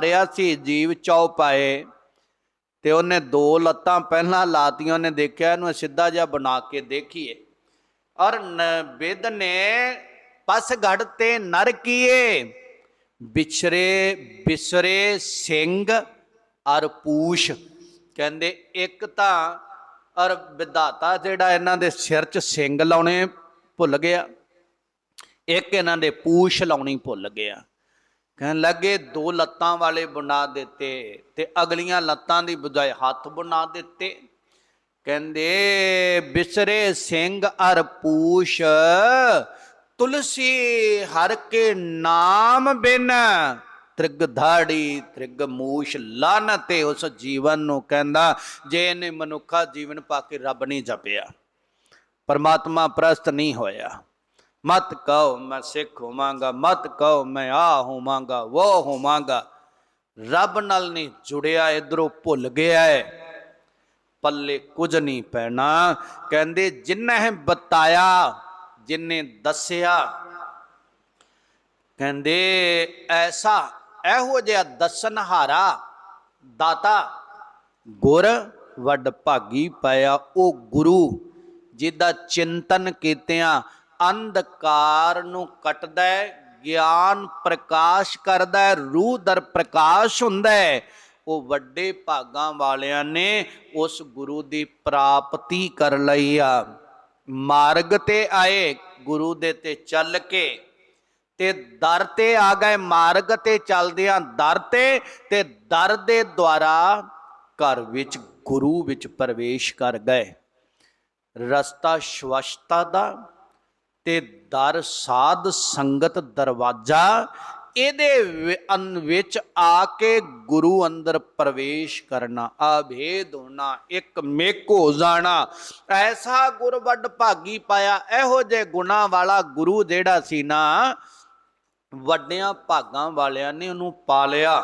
ਰਿਹਾ ਸੀ, ਜੀਵ ਚੌ ਪਾਏ। ਤੇ ਉਹਨੇ ਦੋ ਲੱਤਾਂ ਪਹਿਲਾਂ ਲਾਤੀਆਂ, ਉਹਨੇ ਦੇਖਿਆ ਇਹਨੂੰ ਸਿੱਧਾ ਜਿਹਾ ਬਣਾ ਕੇ ਦੇਖੀਏ। ਔਰ ਨ- ਨੇ ਪਸ ਘੜ ਤੇ ਨਰ ਕੀਏ। ਵਿਛਰੇ ਬਿਸਰੇ ਸਿੰਘ ਔਰ ਪੂਸ਼ ਕਹਿੰਦੇ ਇੱਕ ਤਾਂ ਔਰ ਵਿਧਾਤਾ ਜਿਹੜਾ ਇਹਨਾਂ ਦੇ ਸਿਰ 'ਚ ਸਿੰਘ ਲਾਉਣੇ ਭੁੱਲ ਗਿਆ। ਇੱਕ ਇਹਨਾਂ ਦੇ ਪੂਛ ਲਾਉਣੀ ਭੁੱਲ ਗਿਆ। ਕਹਿਣ ਲੱਗੇ, ਦੋ ਲੱਤਾਂ ਵਾਲੇ ਬਣਾ ਦਿੱਤੇ ਤੇ ਅਗਲੀਆਂ ਲੱਤਾਂ ਦੀ ਬਜਾਏ ਹੱਥ ਬਣਾ ਦਿੱਤੇ। ਕਹਿੰਦੇ, ਬਿਸਰੇ ਸਿੰਘ ਅਰ ਪੂਛ, ਤੁਲਸੀ ਹਰ ਕੇ ਨਾਮ ਬਿਨ, ਤ੍ਰਿਗ ਧਾੜੀ, ਤ੍ਰਿਗ ਮੂਛ ਲਾਨਤੇ ਉਸ ਜੀਵਨ ਨੂੰ ਕਹਿੰਦਾ, ਜੇ ਇਹਨੇ ਮਨੁੱਖਾ ਜੀਵਨ ਪਾ ਕੇ ਰੱਬ ਨਹੀਂ ਜਪਿਆ, ਪਰਮਾਤਮਾ ਪ੍ਰਸਤ ਨਹੀਂ ਹੋਇਆ। ਮਤ ਕਹੋ ਮੈਂ ਸਿੱਖ ਹੋਵਾਂਗਾ, ਮਤ ਕਹੋ ਮੈਂ ਆ ਹੋਵਾਂਗਾ ਉਹ ਹੋਵਾਂਗਾ। ਰੱਬ ਨਾਲ ਨਹੀਂ ਜੁੜਿਆ, ਇਧਰੋਂ ਭੁੱਲ ਗਿਆ ਹੈ ਪੱਲੇ ਕੁਝ ਨਹੀਂ ਪੈਣਾ। ਕਹਿੰਦੇ, ਜਿਨ੍ਹਾਂ ਬਤਾਇਆ, ਜਿਨੇ ਦੱਸਿਆ। ਕਹਿੰਦੇ, ਐਸਾ ਇਹੋ ਜਿਹਾ ਦਸਨਹਾਰਾ ਦਾਤਾ ਗੁਰ ਵੱਡ ਭਾਗੀ ਪਾਇਆ ਉਹ ਗੁਰੂ ਜਿਹਦਾ ਚਿੰਤਨ ਕੀਤਿਆਂ ਅੰਧਕਾਰ ਨੂੰ ਕੱਟਦਾ ਹੈ, ਗਿਆਨ ਪ੍ਰਕਾਸ਼ ਕਰਦਾ ਹੈ, ਰੂਹ ਦਰ ਪ੍ਰਕਾਸ਼ ਹੁੰਦਾ ਹੈ। ਉਹ ਵੱਡੇ ਭਾਗਾਂ ਵਾਲਿਆਂ ਨੇ ਉਸ ਗੁਰੂ ਦੀ ਪ੍ਰਾਪਤੀ ਕਰ ਲਈ ਆ। ਮਾਰਗ ਤੇ ਆਏ, ਗੁਰੂ ਦੇ ਤੇ ਚੱਲ ਕੇ ਤੇ ਦਰ ਤੇ ਆ ਗਏ। ਮਾਰਗ ਤੇ ਚੱਲਦਿਆਂ ਦਰ ਤੇ ਤੇ ਦਰ ਦੇ ਦੁਆਰਾ ਘਰ ਵਿੱਚ ਗੁਰੂ ਵਿੱਚ ਪ੍ਰਵੇਸ਼ ਕਰ ਗਏ। ਰਸਤਾ ਸ਼ਵਸ਼ਤਾ ਦਾ ਤੇ ਦਰ ਸਾਧ ਸੰਗਤ ਦਰਵਾਜ਼ਾ, ਇਹਦੇ ਵਿੱਚ ਆ ਕੇ ਗੁਰੂ ਅੰਦਰ ਪ੍ਰਵੇਸ਼ ਕਰਨਾ। ਆਭੇਦ ਹੋਣਾ, ਇੱਕ ਮੇਕ ਹੋ ਜਾਣਾ। ਐਸਾ ਗੁਰ ਵੱਡ ਭਾਗੀ ਪਾਇਆ, ਇਹੋ ਜੇ ਗੁਣਾ ਵਾਲਾ ਗੁਰੂ ਜਿਹੜਾ ਸੀ ਨਾ, ਵੱਡਿਆਂ ਭਾਗਾਂ ਵਾਲਿਆਂ ਨੇ ਉਹਨੂੰ ਪਾ ਲਿਆ।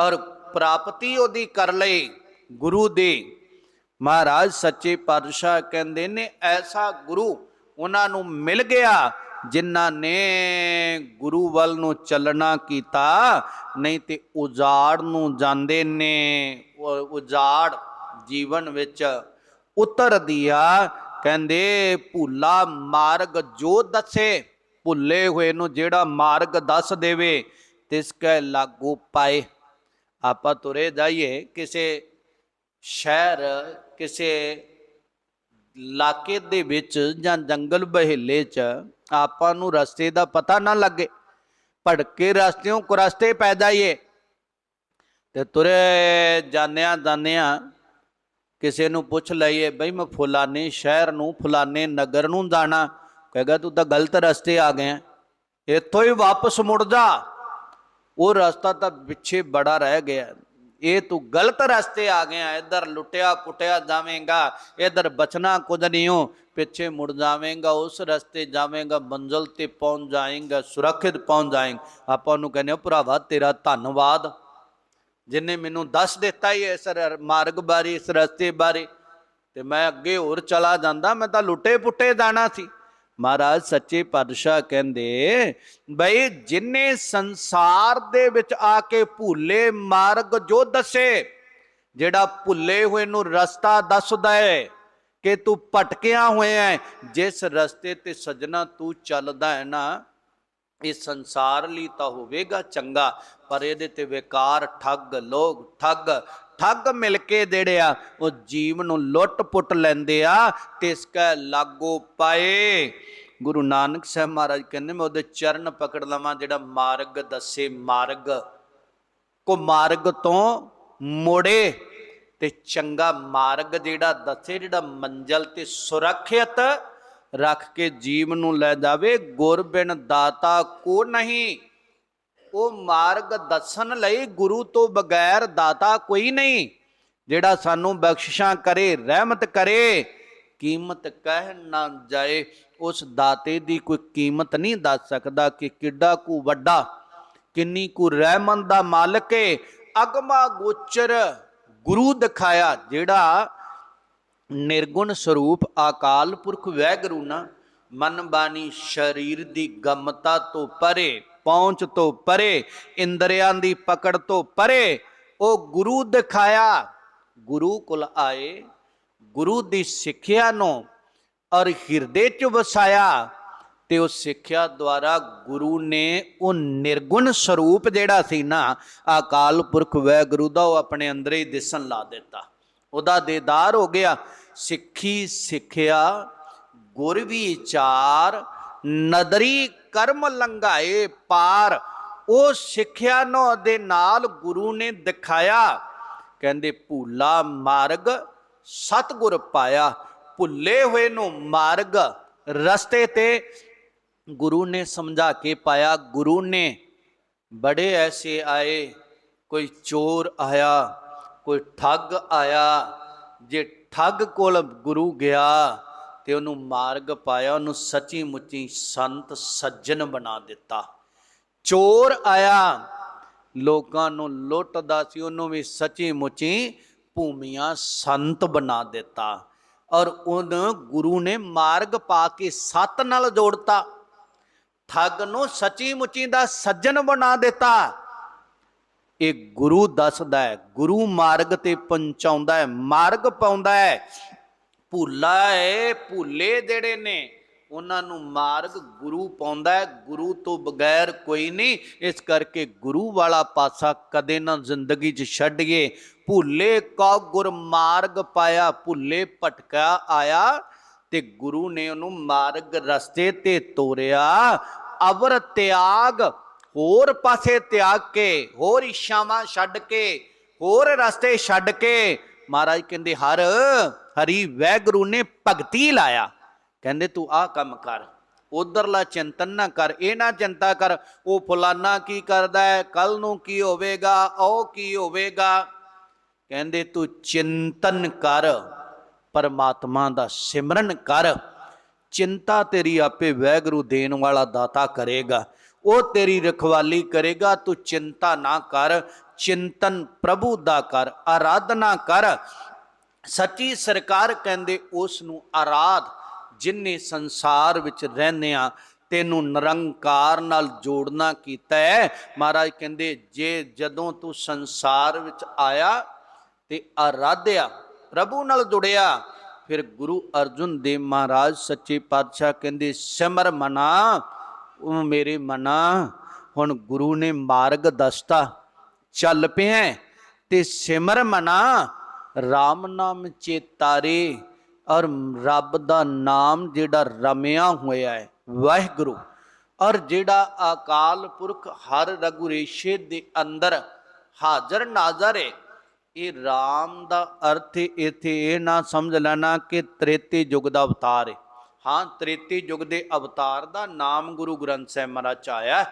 ਔਰ ਪ੍ਰਾਪਤੀ ਉਹਦੀ ਕਰ ਲਈ ਗੁਰੂ ਦੀ। ਮਹਾਰਾਜ ਸੱਚੇ ਪਾਤਸ਼ਾਹ ਕਹਿੰਦੇ ਨੇ, ਐਸਾ ਗੁਰੂ ਉਹਨਾਂ ਨੂੰ ਮਿਲ ਗਿਆ, ਜਿਨ੍ਹਾਂ ਨੇ ਗੁਰੂ ਵੱਲ ਨੂੰ ਚੱਲਣਾ ਕੀਤਾ। ਨਹੀਂ ਤੇ ਉਜਾੜ ਨੂੰ ਜਾਂਦੇ ਨੇ ਉਜਾੜ ਜੀਵਨ ਵਿੱਚ ਉਤਰ ਦਿਆ ਕਹਿੰਦੇ, ਭੁੱਲਾ ਮਾਰਗ ਜੋ ਦੱਸੇ, ਭੁੱਲੇ ਹੋਏ ਨੂੰ ਜਿਹੜਾ ਮਾਰਗ ਦੱਸ ਦੇਵੇ, ਤਿਸ ਕੈ ਲਾਗੂ ਪਾਏ। ਆਪਾਂ ਤੁਰੇ ਜਾਈਏ ਕਿਸੇ ਸ਼ਹਿਰ, ਕਿਸੇ ਇਲਾਕੇ ਦੇ ਵਿੱਚ ਜਾਂ ਜੰਗਲ ਬਹਿਲੇ 'ਚ ਆਪਾਂ ਨੂੰ ਰਸਤੇ ਦਾ ਪਤਾ ਨਾ ਲੱਗੇ। ਭਟਕੇ ਰਸਤਿਓਂ ਕੁਰਸਤੇ ਪੈ ਜਾਈਏ। ਤੇ ਤੁਰੇ ਜਾਣਿਆ ਜਾਣਿਆ ਕਿਸੇ ਨੂੰ ਪੁੱਛ ਲਈਏ, ਬਈ ਮੈਂ ਫੁਲਾਨੇ ਸ਼ਹਿਰ ਨੂੰ ਫੁਲਾਨੇ ਨਗਰ ਨੂੰ ਜਾਣਾ। ਕਹੇਗਾ, ਤੂੰ ਤਾਂ ਗਲਤ ਰਸਤੇ ਆ ਗਿਆ ਇੱਥੋਂ ਹੀ ਵਾਪਸ ਮੁੜ ਜਾ। ਉਹ ਰਸਤਾ ਤਾਂ ਪਿੱਛੇ ਬੜਾ ਰਹਿ ਗਿਆ। ਇਹ ਤੂੰ ਗਲਤ ਰਸਤੇ ਆ ਗਿਆ, ਇੱਧਰ ਲੁੱਟਿਆ ਕੁੱਟਿਆ ਜਾਵੇਂਗਾ, ਇੱਧਰ ਬਚਣਾ ਕੁਝ ਨਹੀਂ ਹੋ ਪਿੱਛੇ ਮੁੜ ਜਾਵੇਂਗਾ, ਉਸ ਰਸਤੇ ਜਾਵੇਂਗਾ, ਮੰਜ਼ਲ ਤੇ ਪਹੁੰਚ ਜਾਏਗਾ, ਸੁਰੱਖਿਅਤ ਪਹੁੰਚ ਜਾਏਗਾ। ਆਪਾਂ ਨੂੰ ਕਹਿੰਦੇ ਆ ਭਰਾਵਾ ਤੇਰਾ ਧੰਨਵਾਦ। ਜਿਨੇ ਮੈਨੂੰ ਦੱਸ ਦਿੱਤਾ ਹੀ ਇਸ ਰ- ਮਾਰਗ ਬਾਰੇ, ਇਸ ਰਸਤੇ ਬਾਰੇ, ਤੇ ਮੈਂ ਅੱਗੇ ਹੋਰ ਚਲਾ ਜਾਂਦਾ, ਮੈਂ ਤਾਂ ਲੁੱਟੇ ਪੁੱਟੇ ਜਾਣਾ ਸੀ। ਮਹਾਰਾਜ ਸੱਚੇ ਪਾਤਸ਼ਾਹ ਕਹਿੰਦੇ, ਬਈ ਜਿਨੇ ਸੰਸਾਰ ਦੇ ਵਿੱਚ ਆ ਕੇ ਭੁੱਲੇ ਮਾਰਗ ਜੋ ਦੱਸੇ, ਜਿਹੜਾ ਭੁੱਲੇ ਹੋਏ ਨੂੰ ਰਸਤਾ ਦੱਸਦਾ ਹੈ ਕਿ ਤੂੰ ਭਟਕਿਆ ਹੋਇਆ ਹੈ ਜਿਸ ਰਸਤੇ ਤੇ ਸਜਣਾ ਤੂੰ ਚੱਲਦਾ ਹੈ ਨਾ, ਇਹ ਸੰਸਾਰ ਲਈ ਤਾਂ ਹੋਵੇਗਾ ਚੰਗਾ, ਪਰ ਇਹਦੇ ਤੇ ਵਿਕਾਰ ਠੱਗ ਲੋਗ ਠੱਗ ਠੱਗ ਮਿਲ ਕੇ ਜਿਹੜੇ ਆ, ਉਹ ਜੀਵ ਨੂੰ ਲੁੱਟ ਪੁੱਟ ਲੈਂਦੇ ਆ, ਤੇ ਇਸ ਲਾਗੋ ਪਾਏ। ਗੁਰੂ ਨਾਨਕ ਸਾਹਿਬ ਮਹਾਰਾਜ ਕਹਿੰਦੇ, ਮੈਂ ਉਹਦੇ ਚਰਨ ਪਕੜ ਲਵਾਂ, ਜਿਹੜਾ ਮਾਰਗ ਦੱਸੇ ਮਾਰਗ। ਕੋ ਮਾਰਗ ਤੋਂ ਮੋੜੇ ਤੇ ਚੰਗਾ ਮਾਰਗ ਜਿਹੜਾ ਦੱਸੇ, ਜਿਹੜਾ ਮੰਜ਼ਲ ਤੇ ਸੁਰੱਖਿਅਤ ਰੱਖ ਕੇ ਜੀਵ ਨੂੰ ਲੈ ਜਾਵੇ। ਗੁਰ ਬਿਨ ਦਾਤਾ ਕੋ ਨਹੀਂ। ਉਹ ਮਾਰਗ ਦੱਸਣ ਲਈ ਗੁਰੂ ਤੋਂ ਬਗੈਰ ਦਾਤਾ ਕੋਈ ਨਹੀਂ, ਜਿਹੜਾ ਸਾਨੂੰ ਬਖਸ਼ਿਸ਼ਾਂ ਕਰੇ, ਰਹਿਮਤ ਕਰੇ, ਕੀਮਤ ਕਹਿ ਨਾ ਜਾਏ, ਉਸ ਦਾਤੇ ਦੀ ਕੋਈ ਕੀਮਤ ਨਹੀਂ ਦੱਸ ਸਕਦਾ ਕਿ ਕਿੱਡਾ ਕੁ ਵੱਡਾ, ਕਿੰਨੀ ਕੁ ਰਹਿਮਤ ਦਾ ਮਾਲਕ ਏ। ਅਗਮਾ ਗੋਚਰ ਗੁਰੂ ਦਿਖਾਇਆ, ਜਿਹੜਾ ਨਿਰਗੁਣ ਸਰੂਪ ਆਕਾਲ ਪੁਰਖ ਵੈਗਰੂ ਨਾ ਮਨ ਬਾਣੀ ਸਰੀਰ ਦੀ ਗਮਤਾ ਤੋਂ ਪਰੇ। ਪਹੁੰਚ ਤੋਂ ਪਰੇ, ਇੰਦਰੀਆਂ ਦੀ ਪਕੜ ਤੋਂ ਪਰੇ, ਉਹ ਗੁਰੂ ਦਿਖਾਇਆ। ਗੁਰੂ ਕੋਲ ਆਏ, ਗੁਰੂ ਦੀ ਸਿੱਖਿਆ ਨੂੰ ਔਰ ਹਿਰਦੇ ਚ ਵਸਾਇਆ ਤੇ ਉਹ ਸਿੱਖਿਆ ਦੁਆਰਾ ਗੁਰੂ ਨੇ ਉਹ ਨਿਰਗੁਣ ਸਰੂਪ ਜਿਹੜਾ ਸੀ ਨਾ ਅਕਾਲ ਪੁਰਖ ਵੈਗੁਰੂ ਦਾ ਉਹ ਆਪਣੇ ਅੰਦਰ ਹੀ ਦਿਸਣ ਲਾ ਦਿੱਤਾ। ਉਹਦਾ ਦੇਦਾਰ ਹੋ ਗਿਆ। ਸਿੱਖੀ ਸਿੱਖਿਆ, ਗੁਰ ਵਿਚਾਰ, ਨਦਰੀ ਕਰਮ ਲੰਘਾਏ ਪਾਰ। ਉਹ ਸਿੱਖਿਆ ਨੂੰ ਦੇ ਨਾਲ ਗੁਰੂ ਨੇ ਦਿਖਾਇਆ। ਕਹਿੰਦੇ, ਭੂਲਾ ਮਾਰਗ ਸਤਗੁਰ ਪਾਇਆ। ਭੁੱਲੇ ਹੋਏ ਨੂੰ ਮਾਰਗ ਰਸਤੇ ਤੇ। ਗੁਰੂ ਨੇ ਸਮਝਾ ਕੇ ਪਾਇਆ। ਗੁਰੂ ਨੇ ਬੜੇ ਐਸੇ ਆਏ। ਕੋਈ ਚੋਰ ਆਇਆ, ਕੋਈ ਠੱਗ ਆਇਆ। ਜੇ ਠੱਗ ਕੋਲ ਗੁਰੂ ਗਿਆ ਤੇ ਉਹਨੂੰ ਮਾਰਗ ਪਾਇਆ, ਉਹਨੂੰ ਸੱਚੀ ਮੁੱਚੀ ਸੰਤ ਸੱਜਣ ਬਣਾ ਦਿੱਤਾ। ਚੋਰ ਆਇਆ। ਲੋਕਾਂ ਨੂੰ ਲੁੱਟਦਾ ਸੀ, ਉਹਨੂੰ ਵੀ ਸੱਚੀ ਮੁੱਚੀ ਭੂਮੀਆਂ ਸੰਤ ਬਣਾ ਦਿੱਤਾ। ਔਰ ਉਹਨ ਗੁਰੂ ਨੇ ਮਾਰਗ ਪਾ ਕੇ ਸੱਤ ਨਾਲ ਜੋੜਤਾ। ਠੱਗ ਨੂੰ ਸੱਚੀ ਮੁੱਚੀ ਦਾ ਸੱਜਣ ਬਣਾ ਦਿੱਤਾ। ਇਹ ਗੁਰੂ ਦੱਸਦਾ ਹੈ, ਗੁਰੂ ਮਾਰਗ ਤੇ ਪਹੁੰਚਾਉਂਦਾ ਹੈ, ਮਾਰਗ ਪਾਉਂਦਾ ਹੈ। ਭੁੱਲਾ ਹੈ ਭੁੱਲੇ ਜਿਹੜੇ ਨੇ, ਉਹਨਾਂ ਨੂੰ ਮਾਰਗ ਗੁਰੂ ਪਾਉਂਦਾ ਹੈ। ਗੁਰੂ ਤੋਂ ਬਗੈਰ ਕੋਈ ਨਹੀਂ, ਇਸ ਕਰਕੇ ਗੁਰੂ ਵਾਲਾ ਪਾਸਾ ਕਦੇ ਨਾ ਜ਼ਿੰਦਗੀ 'ਚ ਛੱਡੀਏ। ਭੁੱਲੇ ਕਾ ਗੁਰ ਮਾਰਗ ਪਾਇਆ, ਭੁੱਲੇ ਭਟਕਾ ਆਇਆ ਤੇ ਗੁਰੂ ਨੇ ਉਹਨੂੰ ਮਾਰਗ ਰਸਤੇ ਤੇ ਤੋਰਿਆ। ਅਵਰ ਤਿਆਗ, ਹੋਰ ਪਾਸੇ ਤਿਆਗ ਕੇ, ਹੋਰ ਇੱਛਾਵਾਂ ਛੱਡ ਕੇ, ਹੋਰ ਰਸਤੇ ਛੱਡ ਕੇ। ਮਹਾਰਾਜ ਕਹਿੰਦੇ, ਹਰ ਹਰੀ ਵੈਗੁਰੂ ਨੇ ਭਗਤੀ ਲਾਇਆ। ਕਹਿੰਦੇ ਤੂੰ ਆਹ ਕੰਮ ਕਰ, ਉਧਰਲਾ ਚਿੰਤਨ ਨਾ ਕਰ, ਇਹ ਨਾ ਚਿੰਤਾ ਕਰ, ਉਹ ਫਲਾਨਾ ਕੀ ਕਰਦਾ ਹੈ, ਕੱਲ ਨੂੰ ਕੀ ਹੋਵੇਗਾ, ਉਹ ਕੀ ਹੋਵੇਗਾ। ਕਹਿੰਦੇ ਤੂੰ ਚਿੰਤਨ ਕਰ, ਪਰਮਾਤਮਾ ਦਾ ਸਿਮਰਨ ਕਰ। ਚਿੰਤਾ ਤੇਰੀ ਆਪੇ ਵੈਗਰੂ ਦੇਣ ਵਾਲਾ ਦਾਤਾ ਕਰੇਗਾ, ਉਹ ਤੇਰੀ ਰਖਵਾਲੀ ਕਰੇਗਾ, ਤੂੰ ਚਿੰਤਾ ਨਾ ਕਰ, ਚਿੰਤਨ ਪ੍ਰਭੂ ਦਾ ਕਰ, ਆਰਾਧਨਾ ਕਰ ਸੱਚੀ ਸਰਕਾਰ ਕਹਿੰਦੇ ਉਸ ਨੂੰ ਆਰਾਧ, ਜਿਨੇ ਸੰਸਾਰ ਵਿੱਚ ਰਹਿੰਦਿਆਂ ਤੈਨੂੰ ਨਿਰੰਕਾਰ ਨਾਲ ਜੋੜਨਾ ਕੀਤਾ ਹੈ। ਮਹਾਰਾਜ ਕਹਿੰਦੇ, ਜੇ ਜਦੋਂ ਤੂੰ ਸੰਸਾਰ ਵਿੱਚ ਆਇਆ ਤੇ ਆਰਾਧਿਆ, ਪ੍ਰਭੂ ਨਾਲ ਜੁੜਿਆ, ਫਿਰ ਗੁਰੂ ਅਰਜੁਨ ਦੇਵ ਮਹਾਰਾਜ ਸੱਚੇ ਪਾਤਸ਼ਾਹ ਕਹਿੰਦੇ, ਸਿਮਰ ਮਨਾ ਉਹ ਮੇਰੇ ਮਨਾ, ਹੁਣ ਗੁਰੂ ਨੇ ਮਾਰਗ ਦੱਸਤਾ, ਚੱਲ ਪਿਆ ਤੇ ਸਿਮਰ ਮਨਾ RAM ਨਾਮ ਚੇਤਾਰੇ ਔਰ ਰੱਬ ਦਾ ਨਾਮ ਜਿਹੜਾ ਰਮਿਆ ਹੋਇਆ ਹੈ, ਵਾਹਿਗੁਰੂ। ਔਰ ਜਿਹੜਾ ਅਕਾਲ ਪੁਰਖ ਹਰ ਰਗੁਰੇਸ਼ੇ ਦੇ ਅੰਦਰ ਹਾਜ਼ਰ ਨਾਜ਼ਰ ਹੈ, ਇਹ RAM ਦਾ ਅਰਥ ਇੱਥੇ ਇਹ ਨਾ ਸਮਝ ਲੈਣਾ ਕਿ ਤ੍ਰੇਤੇ ਯੁੱਗ ਦਾ ਅਵਤਾਰ ਹੈ। ਹਾਂ, ਤ੍ਰੇਤੇ ਯੁੱਗ ਦੇ ਅਵਤਾਰ ਦਾ ਨਾਮ ਗੁਰੂ ਗ੍ਰੰਥ ਸਾਹਿਬ ਮਹਾਰਾਜ ਚ ਆਇਆ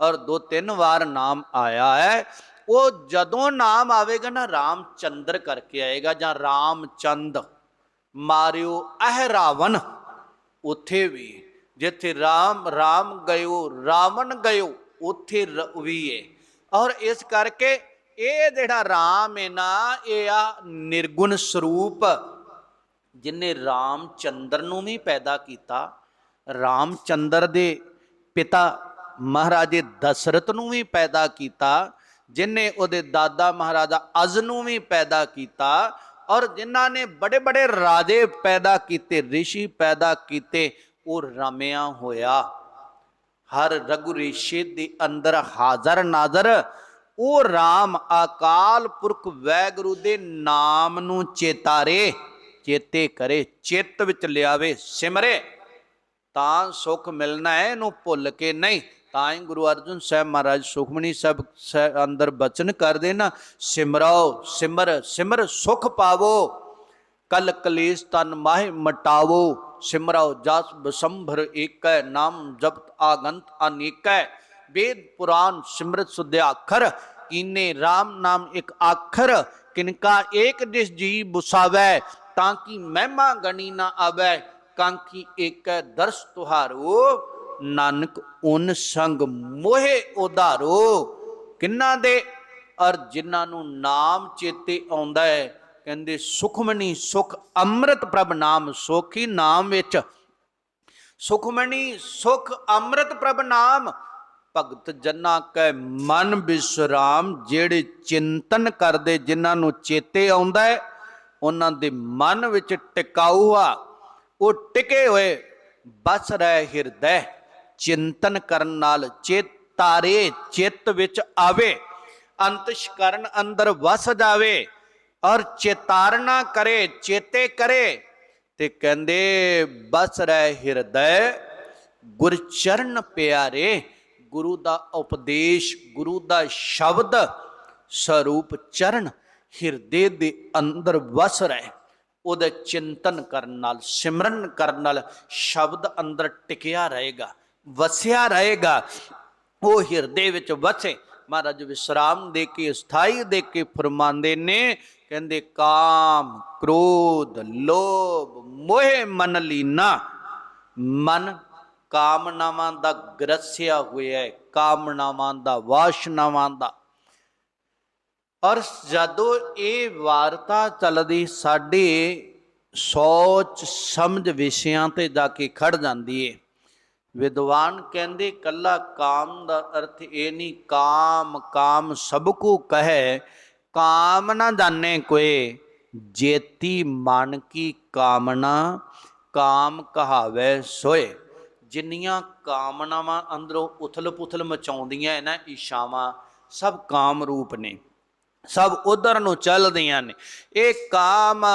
ਔਰ ਦੋ ਤਿੰਨ ਵਾਰ ਨਾਮ ਆਇਆ ਹੈ। ਉਹ ਜਦੋਂ ਨਾਮ ਆਵੇਗਾ ਨਾ ਰਾਮਚੰਦਰ ਕਰਕੇ ਆਏਗਾ ਜਾਂ ਰਾਮਚੰਦ। ਮਾਰਿਓ ਅਹ ਰਾਵਣ। ਉੱਥੇ ਵੀ, ਜਿੱਥੇ ਰਾਮ ਰਾਮ ਗਇਓ, ਰਾਵਣ ਗਇਓ, ਉੱਥੇ ਰ- ਵੀ ਹੈ ਔਰ ਇਸ ਕਰਕੇ ਇਹ ਜਿਹੜਾ ਰਾਮ ਹੈ ਨਾ, ਇਹ ਆ ਨਿਰਗੁਣ ਸਰੂਪ, ਜਿਨੇ ਰਾਮਚੰਦਰ ਨੂੰ ਵੀ ਪੈਦਾ ਕੀਤਾ। ਰਾਮਚੰਦਰ ਦੇ ਪਿਤਾ ਮਹਾਰਾਜੇ ਦਸ਼ਰਥ ਨੂੰ ਵੀ ਪੈਦਾ ਕੀਤਾ। ਜਿਨੇ ਉਹਦੇ ਦਾਦਾ ਮਹਾਰਾਜਾ ਅਜ਼ ਨੂੰ ਵੀ ਪੈਦਾ ਕੀਤਾ ਔਰ ਜਿਨ੍ਹਾਂ ਨੇ ਬੜੇ ਬੜੇ ਰਾਜੇ ਪੈਦਾ ਕੀਤੇ, ਰਿਸ਼ੀ ਪੈਦਾ ਕੀਤੇ, ਉਹ ਰਮਿਆ ਹੋਇਆ। ਹਰ ਰਗੁਰੇਸ਼ੇ ਦੇ ਅੰਦਰ ਹਾਜ਼ਰ ਨਾਜ਼ਰ ਉਹ RAM ਅਕਾਲ ਪੁਰਖ ਵੈਗੁਰੂ ਦੇ ਨਾਮ ਨੂੰ ਚੇਤਾਰੇ, ਚੇਤੇ ਕਰੇ, ਚਿੱਤ ਵਿੱਚ ਲਿਆਵੇ, ਸਿਮਰੇ। ਤਾਂ ਸੁਖ ਮਿਲਣਾ ਹੈ, ਇਹਨੂੰ ਭੁੱਲ ਕੇ ਨਹੀਂ। ਤਾਂ ਹੀ ਗੁਰੂ ਅਰਜਨ ਸਾਹਿਬ ਮਹਾਰਾਜ ਸੁਖਮਨੀ ਸਾਹਿਬ ਸਾਹਿਬ ਅੰਦਰ ਬਚਨ ਕਰਦੇ ਨਾ ਸਿਮਰੋ ਸਿਮਰ ਸਿਮਰ ਸੁਖ ਪਾਵੋ, ਕਲ ਕਲੇਸ਼ ਤਨ ਮਾਹਿ ਮਟਾਵੋ, ਸਿਮਰਾਓ ਜਸ ਬਸੰਭਰ ਏਕੈ, ਨਾਮ ਜਪਤ ਆਗੰਤ ਅਨੇਕੈ, ਵੇਦ ਪੁਰਾਨ ਸਿਮਰਤ ਸੁਧਿਆ ਅੱਖਰ ਕੀਨੇ RAM ਨਾਮ ਇੱਕ ਆਖਰ ਕਿਨਕਾ ਏਕ ਜਿਸ ਜੀ ਬੁਸਾਵੈ, ਤਾਂ ਕਿ ਮਹਿਮਾ ਗਣੀ ਨਾ ਆਵੈ ਕਾਂਕੀ ਏਕੈ ਦਰਸ ਤੁਹਾਰੋ। ਨਾਨਕ ਉਨ ਸੰਗ ਮੋਹੇ ਉਧਾਰੋ। ਕਿੰਨਾ ਦੇ ਅਰ ਜਿਨ੍ਹਾਂ ਨੂੰ ਨਾਮ ਚੇਤੇ ਆਉਂਦਾ ਹੈ? ਕਹਿੰਦੇ, ਸੁਖਮਨੀ ਸੁਖ ਅੰਮ੍ਰਿਤ ਪ੍ਰਭ ਨਾਮ ਸੋਖੀ ਨਾਮ ਵਿੱਚ। ਸੁਖਮਣੀ ਸੁਖ ਅੰਮ੍ਰਿਤ ਪ੍ਰਭ ਨਾਮ, ਭਗਤ ਜਨਾਂ ਕੈ ਮਨ ਬਿਸਰਾਮ, ਜਿਹੜੇ ਚਿੰਤਨ ਕਰਦੇ ਜਿਨ੍ਹਾਂ ਨੂੰ ਚੇਤੇ ਆਉਂਦਾ ਹੈ, ਉਹਨਾਂ ਦੇ ਮਨ ਵਿੱਚ ਟਿਕਾਊ ਆ ਉਹ ਟਿਕੇ ਹੋਏ, ਬਸ ਰਹਿ ਹਿਰਦੈ। ਚਿੰਤਨ ਕਰਨ ਨਾਲ ਚੇਤਾਰੇ ਚਿੱਤ ਵਿੱਚ ਆਵੇ, ਅੰਤਸ਼ਕਰਨ ਅੰਦਰ ਵਸ ਜਾਵੇ ਔਰ ਚੇਤਾਰਨਾ ਕਰੇ, ਚੇਤੇ ਕਰੇ ਤੇ ਕਹਿੰਦੇ, ਬਸ ਰਹਿ ਹਿਰਦੈ ਗੁਰ ਚਰਨ ਪਿਆਰੇ, ਗੁਰੂ ਦਾ ਉਪਦੇਸ਼, ਗੁਰੂ ਦਾ ਸ਼ਬਦ ਸਰੂਪ ਚਰਨ ਹਿਰਦੇ ਦੇ ਅੰਦਰ ਵਸ ਰਹਿ। ਉਹਦੇ ਚਿੰਤਨ ਕਰਨ ਨਾਲ, ਸਿਮਰਨ ਕਰਨ ਨਾਲ ਸ਼ਬਦ ਅੰਦਰ ਟਿਕਿਆ ਰਹੇਗਾ। ਵਸਿਆ ਰਹੇਗਾ, ਉਹ ਹਿਰਦੇ ਵਿੱਚ ਵਸੇ। ਮਹਾਰਾਜ ਵਿਸਰਾਮ ਦੇ ਕੇ, ਸਥਾਈ ਦੇ ਕੇ ਫਰਮਾਉਂਦੇ ਨੇ, ਕਹਿੰਦੇ, ਕਾਮ, ਕ੍ਰੋਧ, ਲੋਭ, ਮੋਹ ਮਨ ਲੀਨਾ। ਮਨ ਕਾਮਨਾਵਾਂ ਦਾ ਗ੍ਰਸਿਆ ਹੋਇਆ ਹੈ, ਕਾਮਨਾਵਾਂ ਦਾ ਵਾਸ਼ਨਾਵਾਂ ਦਾ। ਔਰ ਜਦੋਂ ਇਹ ਵਾਰਤਾ ਚੱਲਦੀ, ਸਾਡੇ ਸੋਚ ਸਮਝ ਵਿਸ਼ਿਆਂ ਤੇ ਜਾ ਕੇ ਖੜ ਜਾਂਦੀ ਏ। ਵਿਦਵਾਨ ਕਹਿੰਦੇ, ਕੱਲਾ ਕਾਮ ਦਾ ਅਰਥ ਇਹ ਨਹੀਂ, ਕਾਮ ਕਾਮ ਸਭ ਕੋ ਕਹੈ, ਕਾਮ ਨਾ ਜਾਣੇ ਕੋਏ, ਜੇਤੀ ਮਨ ਕੀ ਕਾਮਨਾ, ਕਾਮ ਕਹਾਵੇ ਸੋਏ। ਜਿੰਨੀਆਂ ਕਾਮਨਾਵਾਂ ਅੰਦਰੋਂ ਉਥਲ-ਪੁਥਲ ਮਚਾਉਂਦੀਆਂ ਐ ਇਸ਼ਾਵਾਂ ਸਭ ਕਾਮ ਰੂਪ ਨੇ, ਸਭ ਉਧਰ ਨੂੰ ਚੱਲਦੀਆਂ ਨੇ। ਇਹ ਕਾਮ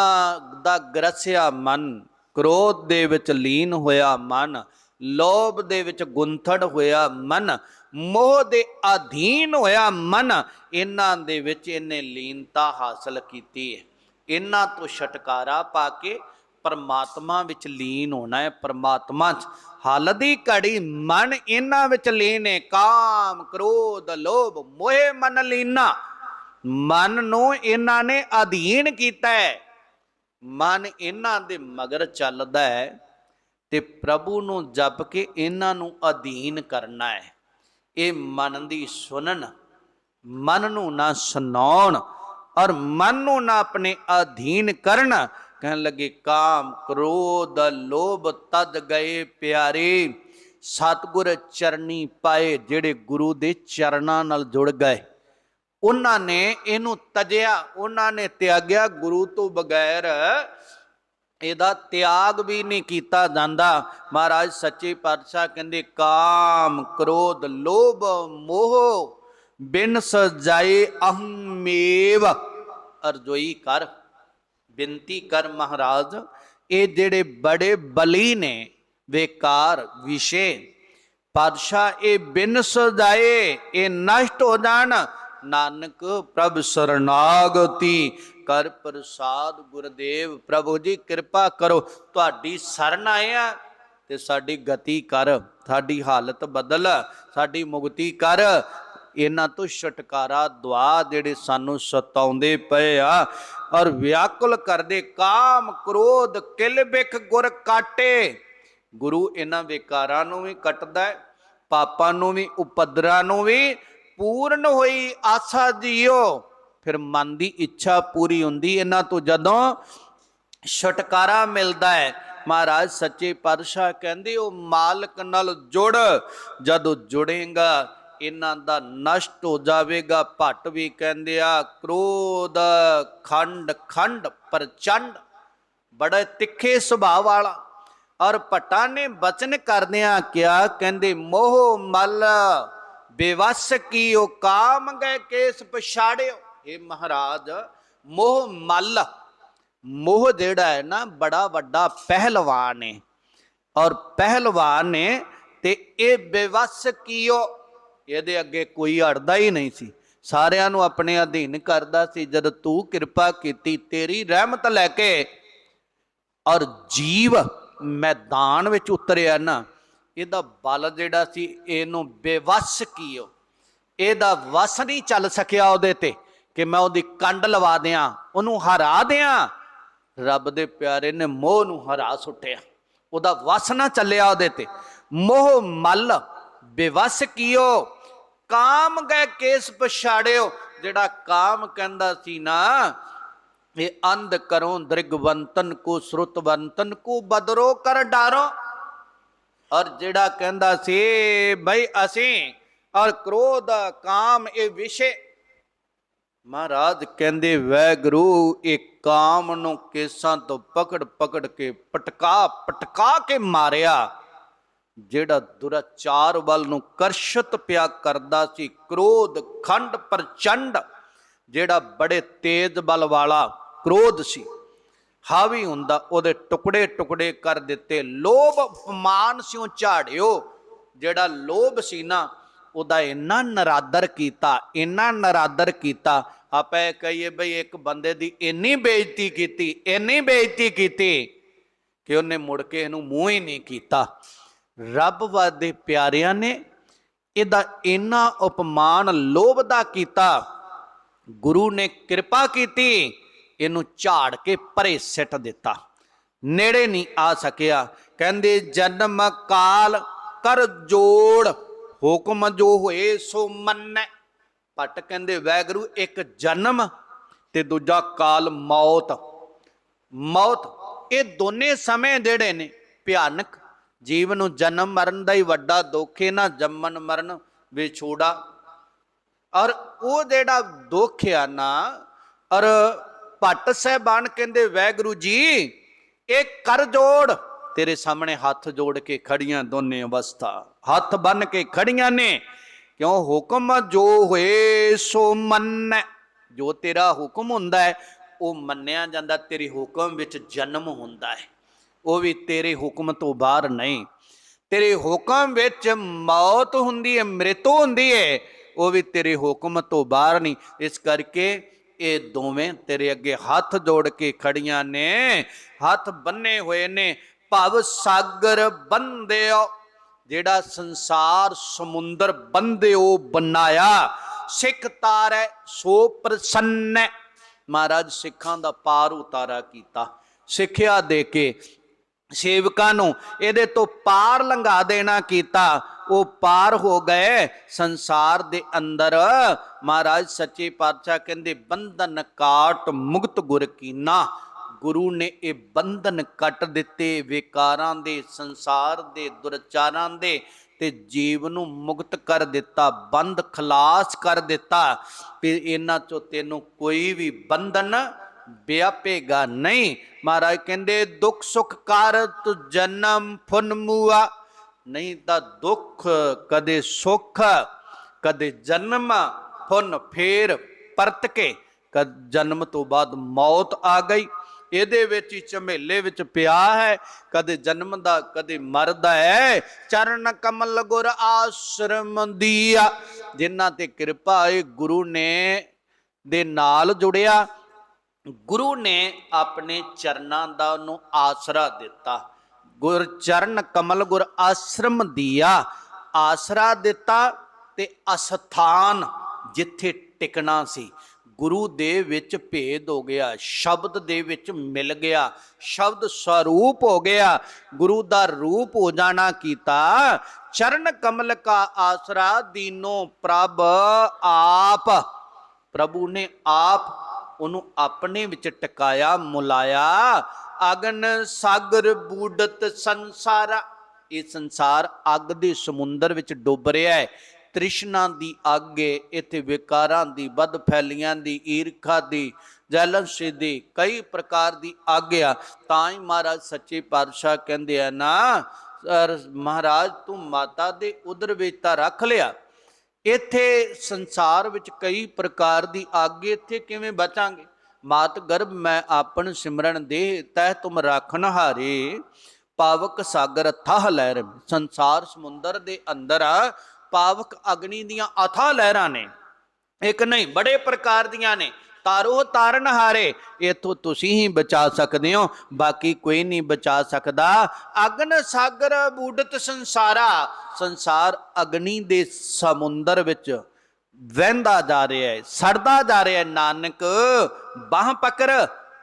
ਦਾ ਗ੍ਰਸਿਆ ਮਨ, ਕ੍ਰੋਧ ਦੇ ਵਿੱਚ ਲੀਨ ਹੋਇਆ ਮਨ ਲੋਭ ਦੇ ਵਿੱਚ ਗੁੰਥੜ ਹੋਇਆ ਮਨ, ਮੋਹ ਦੇ ਅਧੀਨ ਹੋਇਆ ਮਨ, ਇਹਨਾਂ ਦੇ ਵਿੱਚ ਇਹਨੇ ਲੀਨਤਾ ਹਾਸਲ ਕੀਤੀ ਹੈ। ਇਹਨਾਂ ਤੋਂ ਛਟਕਾਰਾ ਪਾ ਕੇ ਪਰਮਾਤਮਾ ਵਿੱਚ ਲੀਨ ਹੋਣਾ ਹੈ, ਪਰਮਾਤਮਾ ਚ ਹਾਲਦੀ ਘੜੀ ਮਨ ਇਹਨਾਂ ਵਿੱਚ ਲੀਨ ਹੈ। ਕਾਮ, ਕ੍ਰੋਧ, ਲੋਭ, ਮੋਹ ਮਨ ਲੀਨਾ। ਮਨ ਨੂੰ ਇਹਨਾਂ ਨੇ ਅਧੀਨ ਕੀਤਾ ਹੈ। ਮਨ ਇਹਨਾਂ ਦੇ ਮਗਰ ਚੱਲਦਾ ਹੈ। ਤੇ ਪ੍ਰਭੂ ਨੂੰ ਜਪ ਕੇ ਇਹਨਾਂ ਨੂੰ ਅਧੀਨ ਕਰਨਾ ਹੈ। ਇਹ ਮਨ ਦੀ ਸੁਣਨ, ਮਨ ਨੂੰ ਨਾ ਸੁਣਾਉਣ ਔਰ ਮਨ ਨੂੰ ਨਾ ਆਪਣੇ ਅਧੀਨ ਕਰਨ। ਕਹਿਣ ਲੱਗੇ, ਕਾਮ ਕ੍ਰੋਧ ਲੋਭ ਤਦ ਗਏ ਪਿਆਰੇ, ਸਤਗੁਰ ਚਰਨੀ ਪਾਏ ਜਿਹੜੇ ਗੁਰੂ ਦੇ ਚਰਨਾਂ ਨਾਲ ਜੁੜ ਗਏ। ਉਹਨਾਂ ਨੇ ਇਹਨੂੰ ਤਜਿਆ, ਉਹਨਾਂ ਨੇ ਤਿਆਗਿਆ ਗੁਰੂ ਤੋਂ ਬਗੈਰ। ਇਹਦਾ ਤਿਆਗ ਵੀ ਨਹੀਂ ਕੀਤਾ ਜਾਂਦਾ। ਮਹਾਰਾਜ ਸੱਚੇ ਪਾਤਸ਼ਾਹ ਕਹਿੰਦੇ, ਕਾਮ, ਕ੍ਰੋਧ, ਲੋਭ, ਮੋਹ, ਬਿਨ ਸਜਾਏ ਅਹਮੇਵ ਅਰਜੋਈ ਕਰ। ਬੇਨਤੀ ਕਰ ਮਹਾਰਾਜ, ਇਹ ਜਿਹੜੇ ਬੜੇ ਬਲੀ ਨੇ, ਵੇਕਾਰ, ਵਿਸ਼ੇ, ਪਾਤਸ਼ਾਹ ਇਹ ਬਿਨ ਸਜਾਏ, ਇਹ ਨਸ਼ਟ ਹੋ ਜਾਣ। ਨਾਨਕ ਪ੍ਰਭ ਸਰਨਾਗਤੀ ਕਰ ਪ੍ਰਸਾਦ ਗੁਰਦੇਵ, ਪ੍ਰਭੂ ਜੀ ਕਿਰਪਾ ਕਰੋ। ਤੁਹਾਡੀ ਸ਼ਰਨ ਆਏ ਤੇ ਸਾਡੀ ਗਤੀ ਕਰ, ਸਾਡੀ ਹਾਲਤ ਬਦਲ, ਸਾਡੀ ਮੁਕਤੀ ਕਰ। ਇਹਨਾਂ ਤੋਂ ਛਟਕਾਰਾ ਦੁਆ ਜਿਹੜੇ ਸਾਨੂੰ ਸਤਾਉਂਦੇ ਪਏ ਆ ਔਰ ਵਿਆਕੁਲ ਕਰਦੇ ਕਾਮ ਕ੍ਰੋਧ ਕਿਲ ਬਿਖ ਗੁਰ ਕਾਟੇ। ਗੁਰੂ ਇਹਨਾਂ ਵਿਕਾਰਾਂ ਨੂੰ ਵੀ ਕੱਟਦਾ ਹੈ, ਪਾਪਾਂ ਨੂੰ ਵੀ, ਉਪਦਰਾਂ ਨੂੰ ਵੀ ਪੂਰਨ ਹੋਈ ਆਸਾ ਜੀਓ ਫਿਰ ਮਨ ਦੀ ਇੱਛਾ ਪੂਰੀ ਹੁੰਦੀ, ਇਹਨਾਂ ਤੋਂ ਜਦੋਂ ਛਟਕਾਰਾ ਮਿਲਦਾ ਹੈ, ਮਹਾਰਾਜ ਸੱਚੇ ਪਾਤਸ਼ਾਹ ਕਹਿੰਦੇ, ਉਹ ਮਾਲਕ ਨਾਲ ਜੁੜ, ਜਦੋਂ ਜੁੜੇਗਾ, ਇਹਨਾਂ ਦਾ ਨਸ਼ਟ ਹੋ ਜਾਵੇਗਾ, ਭੱਟ ਵੀ ਕਹਿੰਦੇ ਆ, ਕ੍ਰੋਧ, ਖੰਡ ਖੰਡ, ਪ੍ਰਚੰਡ, ਬੜਾ ਤਿੱਖੇ ਸੁਭਾਅ ਵਾਲਾ। ਔਰ ਭੱਟਾਂ ਨੇ ਬਚਨ ਕਰਦਿਆਂ ਕਿਹਾ, ਕਹਿੰਦੇ, ਮੋਹ ਮਲ, ਬੇਵਸ ਕੀ ਉਹ ਕਾਮ ਗਏ ਕੇਸ ਪਛਾੜਿਓ। ਇਹ ਮਹਾਰਾਜ, ਮੋਹ ਮਲ। ਮੋਹ ਜਿਹੜਾ ਹੈ ਨਾ, ਬੜਾ ਵੱਡਾ ਪਹਿਲਵਾਨ ਹੈ ਔਰ ਪਹਿਲਵਾਨ ਨੇ ਤੇ ਇਹ ਬੇਵਸ ਕੀਓ। ਇਹਦੇ ਅੱਗੇ ਕੋਈ ਅੜਦਾ ਹੀ ਨਹੀਂ ਸੀ। ਸਾਰਿਆਂ ਨੂੰ ਆਪਣੇ ਅਧੀਨ ਕਰਦਾ ਸੀ, ਜਦ ਤੂੰ ਕਿਰਪਾ ਕੀਤੀ, ਤੇਰੀ ਰਹਿਮਤ ਲੈ ਕੇ। ਔਰ ਜੀਵ ਮੈਦਾਨ ਵਿੱਚ ਉਤਰਿਆ ਨਾ, ਇਹਦਾ ਬਲ ਜਿਹੜਾ ਸੀ, ਇਹਨੂੰ ਬੇਵਸ ਕੀਓ। ਇਹਦਾ ਵਸ ਨਹੀਂ ਚੱਲ ਸਕਿਆ ਉਹਦੇ ਤੇ। ਕਿ ਮੈਂ ਉਹਦੀ ਕੰਡ ਲਵਾ ਦਿਆਂ, ਉਹਨੂੰ ਹਰਾ ਦਿਆਂ। ਰੱਬ ਦੇ ਪਿਆਰੇ ਨੇ ਮੋਹ ਨੂੰ ਹਰਾ ਸੁੱਟਿਆ। ਉਹਦਾ ਵਸ ਨਾ ਚੱਲਿਆ ਉਹਦੇ ਤੇ। ਮੋਹ ਮਲ, ਬੇਵਸ ਕੀਓ। ਕਾਮ ਗਏ ਕੇਸ ਪਛਾੜਿਓ। ਜਿਹੜਾ ਕਾਮ ਕਹਿੰਦਾ ਸੀ ਨਾ, ਇਹ ਅੰਧ ਕਰੋ ਦ੍ਰਿਗਵੰਤਨ ਕੋ ਸ਼ਰੁਤਵੰਤਨ ਕੋ ਬਦਰੋ ਕਰ ਡਾਰੋ। ਔਰ ਜਿਹੜਾ ਕਹਿੰਦਾ ਸੀ, ਬਈ ਅਸੀਂ ਔਰ ਕ੍ਰੋਧ, ਕਾਮ ਇਹ ਵਿਸ਼ੇ ਮਹਾਰਾਜ ਕਹਿੰਦੇ, ਵੈਗਰੂ, ਇਹ ਕਾਮ ਨੂੰ ਕੇਸਾਂ ਤੋਂ ਪਕੜ ਪਕੜ ਕੇ ਪਟਕਾ ਪਟਕਾ ਕੇ ਮਾਰਿਆ। ਜਿਹੜਾ ਦੁਰਾਚਾਰ ਵੱਲ ਨੂੰ ਕਰਸ਼ਤ ਪਿਆ ਕਰਦਾ ਸੀ, ਕ੍ਰੋਧ, ਖੰਡ, ਪ੍ਰਚੰਡ, ਜਿਹੜਾ ਬੜੇ ਤੇਜ਼ ਬਲ ਵਾਲਾ ਕ੍ਰੋਧ ਸੀ, ਹਾਵੀ ਹੁੰਦਾ, ਉਹਦੇ ਟੁਕੜੇ ਟੁਕੜੇ ਕਰ ਦਿੱਤੇ। ਲੋਭ ਅਪਮਾਨ ਸਿਉ ਝਾੜਿਓ, ਜਿਹੜਾ ਲੋਭ ਸੀ ਨਾ ਉਹਦਾ ਇੰਨਾ ਨਰਾਦਰ ਕੀਤਾ, ਇੰਨਾ ਨਰਾਦਰ ਕੀਤਾ, ਆਪਾਂ ਇਹ ਕਹੀਏ ਬਈ ਇੱਕ ਬੰਦੇ ਦੀ ਇੰਨੀ ਬੇਇੱਜ਼ਤੀ ਕੀਤੀ, ਇੰਨੀ ਬੇਇੱਜ਼ਤੀ ਕੀਤੀ ਕਿ ਉਹਨੇ ਮੁੜ ਕੇ ਇਹਨੂੰ ਮੂੰਹ ਹੀ ਨਹੀਂ ਕੀਤਾ। ਰੱਬ ਵਾਦੇ ਪਿਆਰਿਆਂ ਨੇ ਇਹਦਾ ਇੰਨਾ ਉਪਮਾਨ ਲੋਭ ਦਾ ਕੀਤਾ। ਗੁਰੂ ਨੇ ਕਿਰਪਾ ਕੀਤੀ, ਇਹਨੂੰ ਝਾੜ ਕੇ ਪਰੇ ਸਿੱਟ ਦਿੱਤਾ। ਨੇੜੇ ਨਹੀਂ ਆ ਸਕਿਆ। ਕਹਿੰਦੇ ਜਨਮ ਕਾਲ ਕਰ ਜੋੜ। ਹੁਕਮ ਜੋ ਹੋਏ ਸੋ ਮੰਨੈ। ਪਟ ਕਹਿੰਦੇ, ਵੈਗਰੂ, ਇੱਕ ਜਨਮ ਤੇ ਦੂਜਾ ਕਾਲ ਮੌਤ। ਮੌਤ, ਇਹ ਦੋਨੇ ਸਮੇਂ ਜਿਹੜੇ ਨੇ, ਭਿਆਨਕ। ਜੀਵ ਨੂੰ ਜਨਮ ਮਰਨ ਦਾ ਹੀ ਵੱਡਾ ਦੁੱਖ ਹੈ ਨਾ ਜੰਮਨ ਮਰਨ ਵਿਛੋੜਾ ਔਰ ਉਹ ਜਿਹੜਾ ਦੁੱਖ ਆ ਨਾ, ਔਰ ਭੱਟ ਸਹਿਬਾਨ ਕਹਿੰਦੇ, ਵੈਗੁਰੂ ਜੀ, ਇਹ ਕਰ ਜੋੜ। ਤੇਰੇ ਸਾਹਮਣੇ ਹੱਥ ਜੋੜ ਕੇ ਖੜੀਆਂ ਦੋਨੇ ਅਵਸਥਾ। ਹੱਥ ਬੰਨ ਕੇ ਖੜੀਆਂ ਨੇ। ਕਿਉਂ ਹੁਕਮ ਜੋ ਹੋਏ ਸੋ ਮੰਨ। ਜੋ ਤੇਰਾ ਹੁਕਮ ਹੁੰਦਾ ਹੈ, ਉਹ ਮੰਨਿਆ ਜਾਂਦਾ। ਤੇਰੇ ਹੁਕਮ ਵਿੱਚ ਜਨਮ ਹੁੰਦਾ ਹੈ। ਉਹ ਵੀ ਤੇਰੇ ਹੁਕਮ ਤੋਂ ਬਾਹਰ ਨਹੀਂ। ਤੇਰੇ ਹੁਕਮ ਵਿੱਚ ਮੌਤ ਹੁੰਦੀ ਹੈ, ਮ੍ਰਿਤੂ ਹੁੰਦੀ ਹੈ। ਉਹ ਵੀ ਤੇਰੇ ਹੁਕਮ ਤੋਂ ਬਾਹਰ ਨਹੀਂ। ਇਸ ਕਰਕੇ ਇਹ ਦੋਵੇਂ ਤੇਰੇ ਅੱਗੇ ਹੱਥ ਜੋੜ ਕੇ ਖੜੀਆਂ ਨੇ। ਹੱਥ ਬੰਨੇ ਹੋਏ ਨੇ। ਭਵ ਸਾਗਰ ਬੰਦਿਓ। ਜਿਹੜਾ ਸੰਸਾਰ ਸਮੁੰਦਰ ਬੰਦਿਓ ਬਣਾਇਆ ਸਿੱਖ ਤਾਰੈ, ਸੋ ਪ੍ਰਸੰਨ। ਮਹਾਰਾਜ ਸਿੱਖਾਂ ਦਾ ਪਾਰ ਉਤਾਰਾ ਕੀਤਾ। ਸਿੱਖਿਆ ਦੇ ਕੇ ਸੇਵਕਾਂ ਨੂੰ ਇਹਦੇ ਤੋਂ ਪਾਰ ਲੰਘਾ ਦੇਣਾ ਕੀਤਾ। ਉਹ ਪਾਰ ਹੋ ਗਏ ਸੰਸਾਰ ਦੇ ਅੰਦਰ। ਮਹਾਰਾਜ ਸੱਚੇ ਪਾਤਸ਼ਾਹ ਕਹਿੰਦੇ, ਬੰਧਨ ਕਾਟ ਮੁਕਤ ਗੁਰ ਕੀਨਾ। ਗੁਰੂ ਨੇ ਇਹ ਬੰਧਨ ਕੱਟ ਦਿੱਤੇ ਵਿਕਾਰਾਂ ਦੇ, ਸੰਸਾਰ ਦੇ, ਦੁਰਚਾਰਾਂ ਦੇ ਤੇ ਜੀਵ ਨੂੰ ਮੁਕਤ ਕਰ ਦਿੱਤਾ ਬੰਦ ਖਲਾਸ ਕਰ ਦਿੱਤਾ ਵੀ ਇਹਨਾਂ ਚੋਂ ਤੈਨੂੰ ਕੋਈ ਵੀ ਬੰਧਨ ਵਿਆਪੇਗਾ ਨਹੀਂ। ਮਹਾਰਾਜ ਕਹਿੰਦੇ, ਦੁੱਖ ਸੁਖ ਤੂੰ ਜਨਮ ਫੁਨ ਮੂਆ। ਨਹੀਂ ਤਾਂ ਦੁੱਖ ਕਦੇ ਸੁਖ, ਕਦੇ ਜਨਮ ਫੁਨ ਫੇਰ ਪਰਤ ਕੇ। ਕਦ ਜਨਮ ਤੋਂ ਬਾਅਦ ਮੌਤ ਆ ਗਈ। ਇਹਦੇ ਵਿੱਚ ਹੀ ਝਮੇਲੇ ਵਿੱਚ ਪਿਆ ਹੈ, ਕਦੇ ਜਨਮ ਦਾ, ਕਦੇ ਮਰਦਾ ਹੈ। ਚਰਨ ਕਮਲ ਗੁਰ ਆਸ਼ਰਮ ਦੀਆ ਜਿਨ੍ਹਾਂ ਤੇ ਕਿਰਪਾ ਹੈ ਗੁਰੂ ਨੇ ਦੇ ਨਾਲ ਜੁੜਿਆ। ਗੁਰੂ ਨੇ ਆਪਣੇ ਚਰਨਾਂ ਦਾ ਉਹਨੂੰ ਆਸਰਾ ਦਿੱਤਾ। ਗੁਰ ਚਰਨ ਕਮਲ ਗੁਰ ਆਸ਼ਰਮ ਦੀਆ ਆਸਰਾ ਦਿੱਤਾ ਤੇ ਅਸਥਾਨ ਜਿੱਥੇ ਟਿਕਣਾ ਸੀ। ਗੁਰੂ ਦੇ ਵਿੱਚ ਭੇਦ ਹੋ ਗਿਆ, ਸ਼ਬਦ ਦੇ ਵਿੱਚ ਮਿਲ ਗਿਆ, ਸ਼ਬਦ ਸਰੂਪ ਹੋ ਗਿਆ। ਗੁਰੂ ਦਾ ਰੂਪ ਹੋ ਜਾਣਾ ਕੀਤਾ, ਚਰਨ ਕਮਲ ਕਾ ਆਸਰਾ ਦੀਨੋ ਪ੍ਰਭ ਆਪ। ਪ੍ਰਭੂ ਨੇ ਆਪ ਉਹਨੂੰ ਆਪਣੇ ਵਿੱਚ ਟਿਕਾਇਆ, ਮੁਲਾਇਆ। ਅਗਨ ਸਾਗਰ ਬੂਡਤ ਸੰਸਾਰ, ਇਹ ਸੰਸਾਰ ਅੱਗ ਦੇ ਸਮੁੰਦਰ ਵਿੱਚ ਡੁੱਬ ਰਿਹਾ ਹੈ। ਤ੍ਰਿਸ਼ਨਾ ਦੀ ਅੱਗ ਏ, ਇੱਥੇ ਵਿਕਾਰਾਂ ਦੀ, ਵੱਧ ਫੈਲੀਆਂ ਦੀ, ਈਰਖਾ ਦੀ ਜੈਲਸੀ ਦੀ, ਕਈ ਪ੍ਰਕਾਰ ਦੀ ਅੱਗ ਆ। ਤਾਂ ਹੀ ਮਹਾਰਾਜ ਸੱਚੇ ਪਾਤਸ਼ਾਹ ਕਹਿੰਦੇ ਆ ਨਾ ਮਹਾਰਾਜ ਤੂੰ ਮਾਤਾ ਦੇ ਉਦਰ ਵਿੱਚ ਤਾਂ ਰੱਖ ਲਿਆ। ਇੱਥੇ ਸੰਸਾਰ ਵਿੱਚ ਕਈ ਪ੍ਰਕਾਰ ਦੀ ਅੱਗ ਇੱਥੇ ਕਿਵੇਂ ਬਚਾਂਗੇ? ਮਾਤ ਗਰਭ ਮੈਂ ਆਪਨ ਸਿਮਰਨ ਦੇ ਤਹਿ ਤੁਮ ਰਾਖਨ ਹਾਰੇ। ਪਾਵਕ ਸਾਗਰ ਥਾਹ ਲਹਿਰ, ਸੰਸਾਰ ਸਮੁੰਦਰ ਦੇ ਅੰਦਰ ਪਾਵਕ ਅਗਨੀ ਦੀਆਂ ਅਥਾ ਲਹਿਰਾਂ ਨੇ। ਇੱਕ ਨਹੀਂ, ਬੜੇ ਪ੍ਰਕਾਰ ਦੀਆਂ ਨੇ। ਤਾਰੋ ਤਾਰਨ ਹਾਰੇ, ਇਥੋਂ ਤੁਸੀਂ ਹੀ ਬਚਾ ਸਕਦੇ ਹੋ। ਬਾਕੀ ਕੋਈ ਨਹੀਂ ਬਚਾ ਸਕਦਾ। ਅਗਨ ਸਾਗਰ ਬੂਡਤ ਸੰਸਾਰਾ। ਸੰਸਾਰ ਅਗਨੀ ਦੇ ਸਮੁੰਦਰ ਵਿੱਚ ਵਹਿੰਦਾ ਜਾ ਰਿਹਾ ਹੈ, ਸੜਦਾ ਜਾ ਰਿਹਾ ਹੈ। ਨਾਨਕ, ਬਾਹ ਪਕੜ,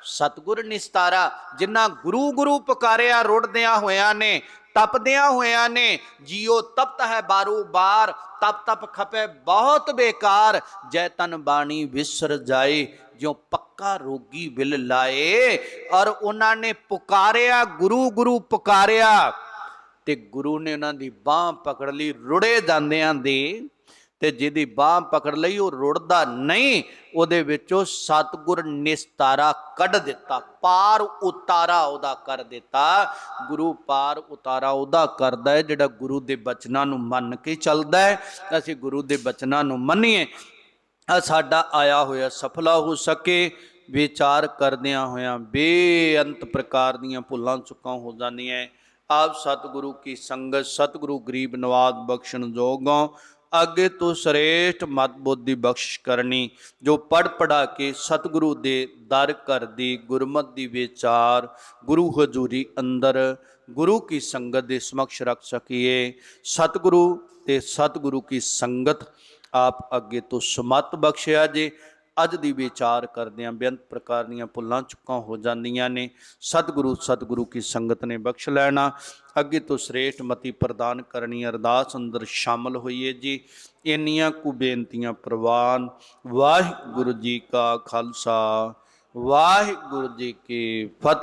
ਸਤਗੁਰ ਨਿਸਤਾਰਾ, ਜਿਨ੍ਹਾਂ ਗੁਰੂ ਗੁਰੂ ਪੁਕਾਰਿਆ, ਰੁੜਦਿਆਂ ਹੋਇਆਂ ਨੇ। ਤਪਦਿਆਂ ਹੋਇਆਂ ਨੇ। ਜੀਓ ਤਪਤ ਹੈ ਬਾਰੂ ਬਾਰ, ਤਪ ਤਪ ਖਪੇ ਬਹੁਤ ਬੇਕਾਰ। ਜੈ ਤਨ ਬਾਣੀ ਵਿਸਰ ਜਾਏ, ਜਿਉ ਪੱਕਾ ਰੋਗੀ ਵਿਲ ਲਾਏ। ਔਰ ਉਹਨਾਂ ਨੇ ਪੁਕਾਰਿਆ, ਗੁਰੂ ਗੁਰੂ ਪੁਕਾਰਿਆ। ਤੇ ਗੁਰੂ ਨੇ ਉਹਨਾਂ ਦੀ ਬਾਹ ਪਕੜ ਲਈ, ਰੁੜੇ ਜਾਂਦਿਆਂ ਦੇ ਤੇ ਜਿਹਦੀ ਬਾਹ ਪਕੜ ਲਈ ਉਹ ਰੁੜਦਾ ਨਹੀਂ, ਉਹਦੇ ਵਿੱਚੋਂ ਸਤਗੁਰ ਨਿਸਤਾਰਾ ਕੱਢ ਦਿੱਤਾ, ਪਾਰ ਉਤਾਰਾ ਉਹਦਾ ਕਰ ਦਿੱਤਾ। ਗੁਰੂ ਪਾਰ ਉਤਾਰਾ ਉਹਦਾ ਕਰਦਾ ਹੈ, ਜਿਹੜਾ ਗੁਰੂ ਦੇ ਬਚਨਾਂ ਨੂੰ ਮੰਨ ਕੇ ਚੱਲਦਾ ਹੈ। ਅਸੀਂ ਗੁਰੂ ਦੇ ਬਚਨਾਂ ਨੂੰ ਮੰਨੀਏ, ਆ ਸਾਡਾ ਆਇਆ ਹੋਇਆ ਸਫਲਾ ਹੋ ਸਕੇ, ਵਿਚਾਰ ਕਰਦਿਆਂ ਹੋਇਆਂ ਬੇਅੰਤ ਪ੍ਰਕਾਰ ਦੀਆਂ ਭੁੱਲਾਂ ਚੁੱਕਾਂ ਹੋ ਜਾਂਦੀਆਂ ਆਪ ਸਤਿਗੁਰੂ ਕੀ ਸੰਗਤ, ਸਤਿਗੁਰੂ ਗਰੀਬ ਨਵਾਜ਼ ਬਖਸ਼ਣ ਜੋਗੋਂ ਅੱਗੇ ਤੋਂ ਸ੍ਰੇਸ਼ਟ ਮਤ ਬੁੱਧੀ ਬਖਸ਼ ਕਰਨੀ, ਜੋ ਪੜ ਪੜਾ ਕੇ ਸਤਿਗੁਰੂ ਦੇ ਦਰ ਘਰ ਦੀ ਗੁਰਮਤ ਦੀ ਵਿਚਾਰ ਗੁਰੂ ਹਜ਼ੂਰੀ ਅੰਦਰ ਗੁਰੂ ਕੀ ਸੰਗਤ ਦੇ ਸਮਕਸ਼ ਰੱਖ ਸਕੀਏ। ਸਤਿਗੁਰੂ ਤੇ ਸਤਿਗੁਰੂ ਕੀ ਸੰਗਤ ਆਪ ਅੱਗੇ ਤੋਂ ਸਮਤ ਬਖਸ਼ਿਆ ਜੇ। ਅੱਜ ਦੀ ਵਿਚਾਰ ਕਰਦਿਆਂ ਬੇਅੰਤ ਪ੍ਰਕਾਰ ਦੀਆਂ ਭੁੱਲਾਂ ਚੁੱਕਾਂ ਹੋ ਜਾਂਦੀਆਂ ਨੇ। ਸਤਿਗੁਰੂ ਸਤਿਗੁਰੂ ਕੀ ਸੰਗਤ ਨੇ ਬਖਸ਼ ਲੈਣਾ। ਅੱਗੇ ਤੋਂ ਸ੍ਰੇਸ਼ਟ ਮਤੀ ਪ੍ਰਦਾਨ ਕਰਨੀ, ਅਰਦਾਸ ਅੰਦਰ ਸ਼ਾਮਲ ਹੋਈਏ ਜੀ। ਇੰਨੀਆਂ ਕੁ ਬੇਨਤੀਆਂ ਪ੍ਰਵਾਨ। ਵਾਹਿਗੁਰੂ ਜੀ ਕਾ ਖਾਲਸਾ, ਵਾਹਿਗੁਰੂ ਜੀ ਕੀ ਫਤਿਹ।